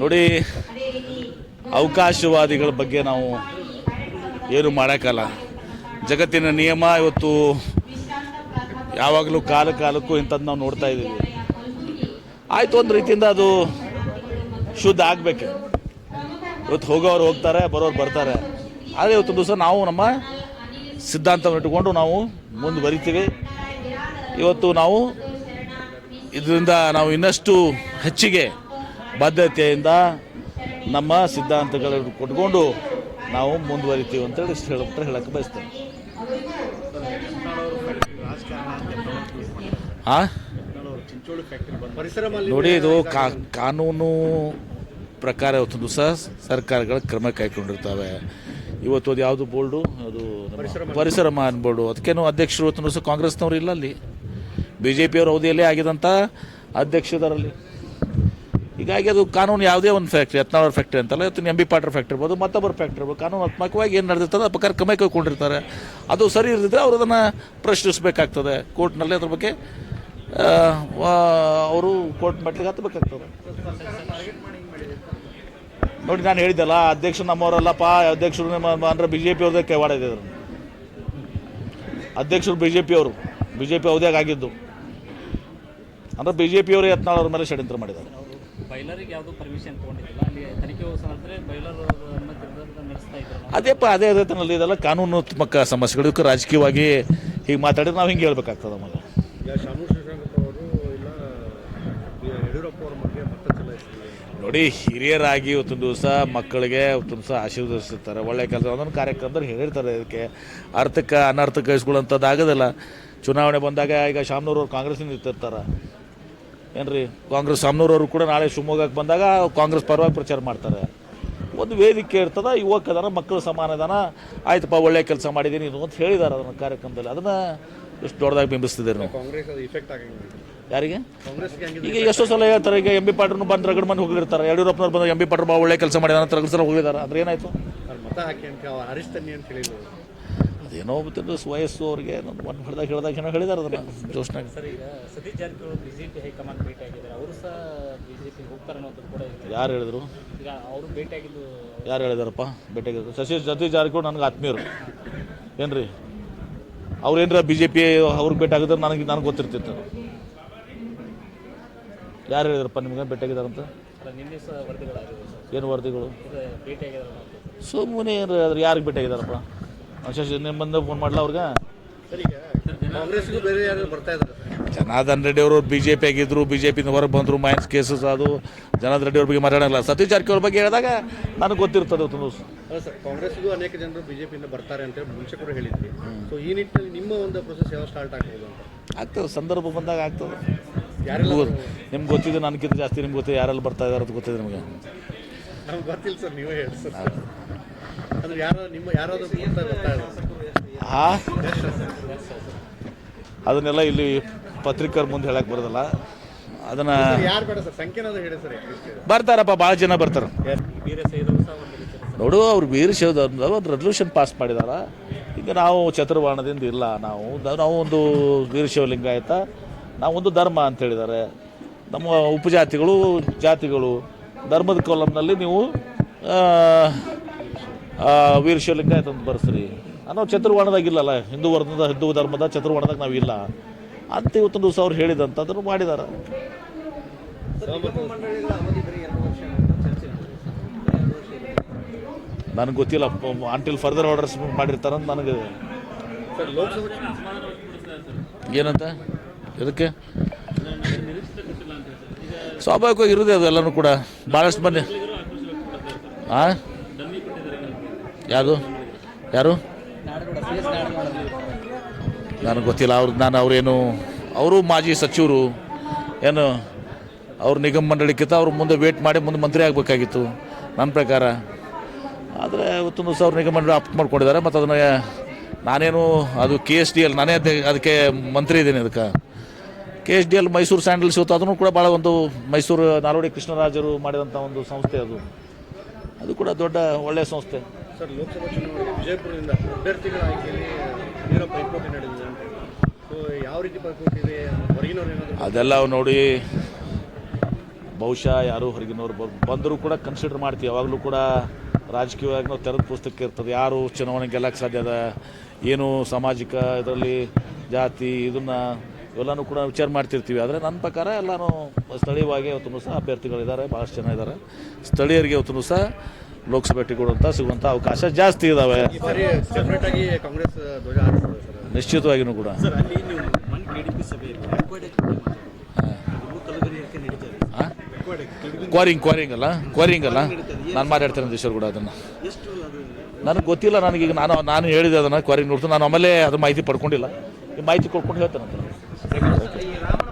ನೋಡಿ, ಅವಕಾಶವಾದಿಗಳ ಬಗ್ಗೆ ನಾವು ಏನು ಮಾಡೋಕ್ಕಲ್ಲ. ಜಗತ್ತಿನ ನಿಯಮ ಇವತ್ತು ಯಾವಾಗಲೂ ಕಾಲ ಕಾಲಕ್ಕೂ ಇಂಥದ್ದು ನಾವು ನೋಡ್ತಾ ಇದ್ದೀವಿ. ಆಯಿತು, ಒಂದು ರೀತಿಯಿಂದ ಅದು ಶುದ್ಧ ಆಗಬೇಕು. ಇವತ್ತು ಹೋಗೋರು ಹೋಗ್ತಾರೆ, ಬರೋರು ಬರ್ತಾರೆ. ಆದರೆ ಇವತ್ತು ದಿವಸ ನಾವು ನಮ್ಮ ಸಿದ್ಧಾಂತವನ್ನು ಇಟ್ಟುಕೊಂಡು ನಾವು ಮುಂದುವರಿತೀವಿ. ಇವತ್ತು ನಾವು ಇದರಿಂದ ನಾವು ಇನ್ನಷ್ಟು ಹೆಚ್ಚಿಗೆ ಬದ್ಧತೆಯಿಂದ ನಮ್ಮ ಸಿದ್ಧಾಂತಗಳನ್ನು ಕೊಟ್ಕೊಂಡು ನಾವು ಮುಂದುವರಿತೀವಿ ಅಂತೇಳಿ ಹೇಳ ಹೇಳಕ್ಕೆ ಬಯಸ್ತೇನೆ. ನೋಡಿ, ಇದು ಕಾ ಕಾನೂನು ಪ್ರಕಾರ ಇವತ್ತೊಂದು ಸಹ ಸರ್ಕಾರಗಳು ಕ್ರಮ ಕೈಗೊಂಡಿರ್ತವೆ. ಇವತ್ತು ಅದು ಯಾವುದು ಬೋರ್ಡು? ಅದು ಪರಿಸರ ಮಾನ್ ಬೋರ್ಡು. ಅದಕ್ಕೇನು ಅಧ್ಯಕ್ಷರು ಇವತ್ತು ಸಹ ಕಾಂಗ್ರೆಸ್ನವರು ಇಲ್ಲ ಅಲ್ಲಿ. ಬಿ ಜೆ ಪಿಯವ್ರ ಅವಧಿಯಲ್ಲೇ ಆಗಿದಂಥ ಅಧ್ಯಕ್ಷದರಲ್ಲಿ ಹೀಗಾಗಿ ಅದು ಕಾನೂನು ಯಾವುದೇ ಒಂದು ಫ್ಯಾಕ್ಟ್ರಿ ಹತ್ನಾವರ ಫ್ಯಾಕ್ಟ್ರಿ ಅಂತಲ್ಲ ಇವತ್ತು ಎಂ ಬಿ ಪಾಟ್ರ್ ಫ್ಯಾಕ್ಟ್ರಿ ಇರ್ಬೋದು, ಮತ್ತೊಬ್ಬರ ಫ್ಯಾಕ್ಟ್ರಿ ಇರ್ಬೋದು ಕಾನೂನಾತ್ಮಕವಾಗಿ ಏನು ನಡೆದಿರ್ತದೆ ಆ ಪ್ರಕಾರ ಕ್ರಮ ಕೈಗೊಂಡಿರ್ತಾರೆ. ಅದು ಸರಿ ಇರದಿದ್ರೆ ಅವರು ಅದನ್ನು ಪ್ರಶ್ನಿಸಬೇಕಾಗ್ತದೆ. ಕೋರ್ಟ್ನಲ್ಲಿ ಅದ್ರ ಬಗ್ಗೆ ಅವರು ಕೋರ್ಟ್ ಮೆಟ್ಲಿಗೆ ಹತ್ತಬೇಕಾಗ್ತದೆ ನೋಡಿ, ನಾನು ಹೇಳಿದ್ದಲ್ಲ ಅಧ್ಯಕ್ಷರು ನಮ್ಮವರಲ್ಲಪ್ಪ ಅಧ್ಯಕ್ಷರು ನಮ್ಮ ಅಂದರೆ ಬಿ ಜೆ ಪಿ ಅವ್ರದ್ದೇ ಕೈವಾಡ ಅಧ್ಯಕ್ಷರು ಬಿ ಜೆ ಪಿಯವರು ಬಿ ಜೆ ಪಿ ಅವಧಿಯಾಗ ಆಗಿದ್ದು. ಅಂದರೆ ಬಿ ಜೆ ಪಿಯವರು ಯತ್ನಾಳ್ ಅವ್ರ ಮೇಲೆ ಷಡ್ಯಂತ್ರ ಮಾಡಿದ್ದಾರೆ. ಬೈಲರಿಗೆ ಯಾವುದು ಪರ್ಮಿಷನ್ ತೊಗೊಂಡಿದ್ದಿಲ್ಲ. ಅಲ್ಲಿ ತನಿಖೆ ಸಂದ್ರೆ ಬೈಲರ್ ನಡೆಸ್ತಾ ಇದ್ರು ಅದೇಪ್ಪ ಅದೇ ಅದೇ ತನ್ನಲ್ಲಿ ಇದೆಲ್ಲ ಕಾನೂನಾತ್ಮಕ ಸಮಸ್ಯೆಗಳು. ಇದಕ್ಕೆ ರಾಜಕೀಯವಾಗಿ ಹೀಗೆ ಮಾತಾಡಿದ್ರೆ ನಾವು ಹಿಂಗೆ ಹೇಳ್ಬೇಕಾಗ್ತದೆ ಆಮೇಲೆ. ಅವರು ಅವ್ರ ಮತ ನೋಡಿ ಹಿರಿಯರಾಗಿ ಇವತ್ತೊಂದು ದಿವಸ ಮಕ್ಕಳಿಗೆ ಇವತ್ತೊಂದು ದಿವಸ ಆಶೀರ್ವದಿಸ್ತಾರೆ. ಒಳ್ಳೆ ಕೆಲಸ. ಒಂದೊಂದು ಕಾರ್ಯಕ್ರಮದಲ್ಲಿ ಹೇಳಿರ್ತಾರೆ ಇದಕ್ಕೆ. ಅರ್ಥಕ್ಕೆ ಅನರ್ಥಕ್ಕೆ ಇಸ್ಕೊಳ್ಳೋಂಥದ್ದು ಆಗೋದಿಲ್ಲ ಚುನಾವಣೆ ಬಂದಾಗ ಈಗ ಶಾಮ್ನೂರವ್ರು ಕಾಂಗ್ರೆಸ್ಸಿಂದ ಏನ್ರಿ ಕಾಂಗ್ರೆಸ್ ಸಾಮ್ನೂರವರು ಕೂಡ ನಾಳೆ ಶಿವಮೊಗ್ಗಕ್ಕೆ ಬಂದಾಗ ಕಾಂಗ್ರೆಸ್ ಪರವಾಗಿ ಪ್ರಚಾರ ಮಾಡ್ತಾರೆ. ಒಂದು ವೇದಿಕೆ ಇರ್ತದ ಯುವಕದನ ಮಕ್ಕಳು ಸಮಾನದನ ಆಯ್ತಪ್ಪ ಒಳ್ಳೆ ಕೆಲಸ ಮಾಡಿದ್ದೀನಿ ಇದು ಅಂತ ಹೇಳಿದ್ದಾರೆ ಅದನ್ನು ಕಾರ್ಯಕ್ರಮದಲ್ಲಿ. ಅದನ್ನು ಎಷ್ಟು ದೊಡ್ಡದಾಗಿ ಬಿಂಬಿಸ್ತಿದ್ದೀರಿ ನಾವು? ಯಾರಿಗೆ? ಈಗ ಎಷ್ಟೋ ಸಲ ಹೇಳ್ತಾರೆ ಈಗ ಎಂ ಬಿ ಪಾಟ್ರನ್ನು ಬಂದು ರಗಡ್ ಮಂದಿ ಹೋಗಿರ್ತಾರೆ. ಯಡಿಯೂರಪ್ಪನವ್ರು ಬಂದು ಎಂ ಬಿ ಪಾಟ್ರು ಭಾಳ ಒಳ್ಳೆ ಕೆಲಸ ಮಾಡಿದಾರೆ ಅಂತ ರಗಡ್ ಸಲ ಹೋಗಿದ್ದಾರೆ ಅಂದ್ರೆ ಏನಾಯ್ತು? ಅದೇನೋ ಗೊತ್ತಿಲ್ಲ ವಯಸ್ಸು ಅವ್ರಿಗೆ ಒಂದು ಒಂದು ಹೊಡೆದಾಗ ಹೇಳಿದಾಗ ಏನೋ ಹೇಳಿದಾರೆ ಅದನ್ನು ಜೋಶ್ನಾಗ. ಸರ್ ಈಗ ಸತೀಶ್ ಜಾರಕಿಹೊಳಿ ಬಿಜೆಪಿ ಹೈಕಮಾಂಡ್ ಭೇಟಿ ಆಗಿದ್ದಾರೆ. ಅವರು ಸಹ ಬಿಜೆಪಿ ಹೋಗ್ತಾರೆ ಅನ್ನೋದು ಕೂಡ ಯಾರು ಹೇಳಿದ್ರು? ಈಗ ಅವರು ಭೇಟಿಯಾಗಿದ್ದು ಯಾರು ಹೇಳಿದಾರಪ್ಪ? ಭೇಟಿಯಾಗಿದ್ದು ಸತೀಶ್ ಸತೀಶ್ ಜಾರಕಿಹೊಳಿ ನನಗೆ ಆತ್ಮೀಯರು. ಏನ್ರಿ? ಅವ್ರು ಏನರ ಬಿ ಜೆ ಪಿ ಅವ್ರಿಗೆ ಭೇಟಿ ಆಗಿದ್ರೆ ನನಗೆ ನನಗೆ ಗೊತ್ತಿರ್ತಿತ್ತು ಯಾರು ಹೇಳಿದಾರಪ್ಪ ನಿಮ್ಗೆ ಭೇಟಿಯಾಗಿದ್ದಾರಂತ ಏನು ವರದಿಗಳು? ಸುಮ್ಮನೆ ಏನು ಯಾರಿಗೆ ಭೇಟಿಯಾಗಿದ್ದಾರಪ್ಪ ಶಶಿ ಬಂದು ಫೋನ್ ಮಾಡಲ ಅವ್ರಿಗೆ? ಸರ್ ಈಗ ಕಾಂಗ್ರೆಸ್ಗೂ ಬೇರೆ ಯಾರು ಬರ್ತಾ ಇದ್ದಾರೆ ಸರ್ ಜನಾರ್ದನ್ ರೆಡ್ಡಿ ಅವರು ಬಿ ಜೆ ಪಿ ಆಗಿದ್ರು ಬಿ ಜೆ ಪಿಯಿಂದ ಹೊರಗೆ ಬಂದರು ಮೈನ್ಸ್ ಕೇಸಸ್ ಅದು. ಜನಾರ್ದನ್ ರೆಡ್ಡಿ ಅವ್ರ ಬಗ್ಗೆ ಮಾತಾಡೋಲ್ಲ. ಸತೀಶ್ ಜಾರಕಿಹೊಳಿ ಬಗ್ಗೆ ಹೇಳಿದಾಗ ನನಗೆ ಗೊತ್ತಿರ್ತದೆ ಸರ್ ಕಾಂಗ್ರೆಸ್ಗೂ ಅನೇಕ ಜನರು ಬಿಜೆಪಿಯಿಂದ ಬರ್ತಾರೆ ಅಂತ ಹೇಳಿ ಮುಂಚೆ ಕೂಡ ಹೇಳಿದ್ರಿ. ಸೊ ಈ ನಿಟ್ಟಿನಲ್ಲಿ ನಿಮ್ಮ ಒಂದು ಪ್ರೊಸೆಸ್ ಯಾವ ಸ್ಟಾರ್ಟ್ ಆಗ್ಬೋದು ಅಂತ? ಆಗ್ತದೆ ಸಂದರ್ಭ ಬಂದಾಗ ಆಗ್ತದೆ. ಯಾರೆಲ್ಲ ನಿಮ್ಗೆ ಗೊತ್ತಿದೆ ನನಗಿಂತ ಜಾಸ್ತಿ ನಿಮ್ಗೆ ಗೊತ್ತಿದೆ ಯಾರೆಲ್ಲ ಬರ್ತಾ ಇದಾರೆ ಅಂತ ಗೊತ್ತಿದೆ ನಿಮಗೆ. ನಮ್ಗೆ ಗೊತ್ತಿಲ್ಲ ಸರ್ ನೀವೇ ಹೇಳಿ ಸರ್. ಅದನ್ನೆಲ್ಲ ಇಲ್ಲಿ ಪತ್ರಿಕರ ಮುಂದೆ ಹೇಳಕ್ಕೆ ಬರೋದಿಲ್ಲ. ಅದನ್ನ ಯಾರು ಬೇಡ ಸರ್? ಸಂಖ್ಯೆನಾದ್ರು ಹೇಳಿ ಸರ್ ಬರ್ತಾರಪ್ಪ ಭಾಳ ಜನ ಬರ್ತಾರೆ. ನೋಡು ಅವ್ರು ವೀರಶೈವ ಒಂದು ರೆಸಲ್ಯೂಷನ್ ಪಾಸ್ ಮಾಡಿದಾರ. ಈಗ ನಾವು ಚತುರ್ವಾಣದಿಂದ ಇಲ್ಲ ನಾವು ನಾವು ಒಂದು ವೀರಶೈವ ಲಿಂಗಾಯತ ನಾವು ಒಂದು ಧರ್ಮ ಅಂತ ಹೇಳಿದ್ದಾರೆ ನಮ್ಮ ಉಪಜಾತಿಗಳು ಜಾತಿಗಳು. ಧರ್ಮದ ಕಾಲಮ್ನಲ್ಲಿ ನೀವು ಆ, ತಂದು ಬರ್ಸ್ರಿ. ನಾವು ಚತುರ್ವರ್ಣದಾಗಿಲ್ಲಲ್ಲ ಹಿಂದೂ ವರ್ಣದ ಹಿಂದೂ ಧರ್ಮದ ಚತುರ್ವರ್ಣದಾಗ ನಾವಿಲ್ಲ. ಅಂತ ಇವತ್ತೊಂದು ದಿವಸ ಅವ್ರು ಹೇಳಿದಂಥದ್ದನ್ನು ಮಾಡಿದಾರೆ. ನನಗೆ ಗೊತ್ತಿಲ್ಲ ಅಂಟಿಲ್ ಫರ್ದರ್ ಆರ್ಡರ್ಸ್ ಮಾಡಿರ್ತಾರಂತ ನನಗೆ. ಏನಂತ? ಇದಕ್ಕೆ ಸ್ವಾಭಾವಿಕವಾಗಿ ಇರುದೇ ಅದು ಎಲ್ಲನೂ ಕೂಡ. ಭಾಳಷ್ಟು ಮಂದಿ ಆ? ಯಾರು? ಯಾರು? ನನಗೆ ಗೊತ್ತಿಲ್ಲ ಅವ್ರದ್ದು ನಾನು ಅವರೇನು ಅವರು ಮಾಜಿ ಸಚಿವರು. ಏನು, ಅವ್ರ ನಿಗಮ ಮಂಡಳಿಕ್ಕಿಂತ ಅವ್ರು ಮುಂದೆ ವೇಟ್ ಮಾಡಿ ಮುಂದೆ ಮಂತ್ರಿ ಆಗಬೇಕಾಗಿತ್ತು ನನ್ನ ಪ್ರಕಾರ. ಆದರೆ ಇವತ್ತೊಂದು ಸಾವಿರ ನಿಗಮ ಮಂಡಳಿ ಅಪ್ ಮಾಡ್ಕೊಂಡಿದ್ದಾರೆ, ಮತ್ತು ಅದನ್ನು ನಾನೇನು ಅದು ಕೆ ಎಸ್ ಡಿ ಎಲ್ ನಾನೇ ಅದೇ- ಅದಕ್ಕೆ ಮಂತ್ರಿ ಇದ್ದೀನಿ ಅದಕ್ಕೆ. K S D L Mysore sandals ಇವತ್ತು ಅದನ್ನು ಕೂಡ ಭಾಳ ಒಂದು ಮೈಸೂರು ನಾಲ್ವಡಿ ಕೃಷ್ಣರಾಜರು ಮಾಡಿದಂಥ ಒಂದು ಸಂಸ್ಥೆ ಅದು. ಅದು ಕೂಡ ದೊಡ್ಡ ಒಳ್ಳೆಯ ಸಂಸ್ಥೆ. ಸರ್, ಲೋಕಸಭಾ ಚುನಾವಣೆ ವಿಜಯಪುರದಿಂದ ಅಭ್ಯರ್ಥಿಗಳ ಆಯ್ಕೆಯಲ್ಲಿ ಏನೋ ಪೈಪೋಟಿ ನಡೆದಿದೆ ಅಂತ ಸೊ ಯಾವ ರೀತಿ ಪೈಪೋಟಿ ಇದೆ? ಹೊರಗಿನವ್ರು ಅದೆಲ್ಲ ನೋಡಿ, ಬಹುಶಃ ಯಾರು ಹೊರಗಿನವ್ರು ಬಂದರೂ ಕೂಡ ಕನ್ಸಿಡರ್ ಮಾಡ್ತೀವಿ. ಯಾವಾಗಲೂ ಕೂಡ ರಾಜಕೀಯವಾಗಿ ನಾವು ತೆರೆದ ಪುಸ್ತಕ ಇರ್ತದೆ. ಯಾರು ಚುನಾವಣೆ ಗೆಲ್ಲಕ್ಕೆ ಸಾಧ್ಯ ಅದ? ಏನು ಸಾಮಾಜಿಕ ಇದರಲ್ಲಿ ಜಾತಿ, ಇದನ್ನು ಇವೆಲ್ಲನೂ ಕೂಡ ವಿಚಾರ ಮಾಡ್ತಿರ್ತೀವಿ. ಆದರೆ ನನ್ನ ಪ್ರಕಾರ ಎಲ್ಲನೂ ಸ್ಥಳೀಯವಾಗಿ ಅವತ್ತೂ ಸಹ ಅಭ್ಯರ್ಥಿಗಳಿದ್ದಾರೆ ಭಾಳಷ್ಟು ಜನ ಇದ್ದಾರೆ. ಸ್ಥಳೀಯರಿಗೆ ಅವತ್ತೂ ಸಹ ಲೋಕಸಭೆ ಟಿಕೆಟ್ ಅಂತ ಸಿಗುವಂಥ ಅವಕಾಶ ಜಾಸ್ತಿ ಇದಾವೆ. ನಿಶ್ಚಿತವಾಗಿಯೂ ಕೂಡ. ಕ್ವಾರಿಂಗ್ ಕ್ವಾರಿಂಗ್ ಅಲ್ಲ? ಕ್ವಾರಿಂಗ್ ಅಲ್ಲ? ನಾನು ಮಾತಾಡ್ತೇನೆ ದೇಶವ್ರು ಕೂಡ ಅದನ್ನು. ನನಗೆ ಗೊತ್ತಿಲ್ಲ ನನಗೆ ನನಗೀಗ ನಾನು ನಾನು ಹೇಳಿದೆ ಅದನ್ನು ಕ್ವಾರಿಂಗ್ ನೋಡ್ತೀನಿ. ನಾನು ಆಮೇಲೆ ಅದು ಮಾಹಿತಿ ಪಡ್ಕೊಂಡಿಲ್ಲ. ಈ ಮಾಹಿತಿ ಕೊಡ್ಕೊಂಡು ಹೇಳ್ತೇನೆ.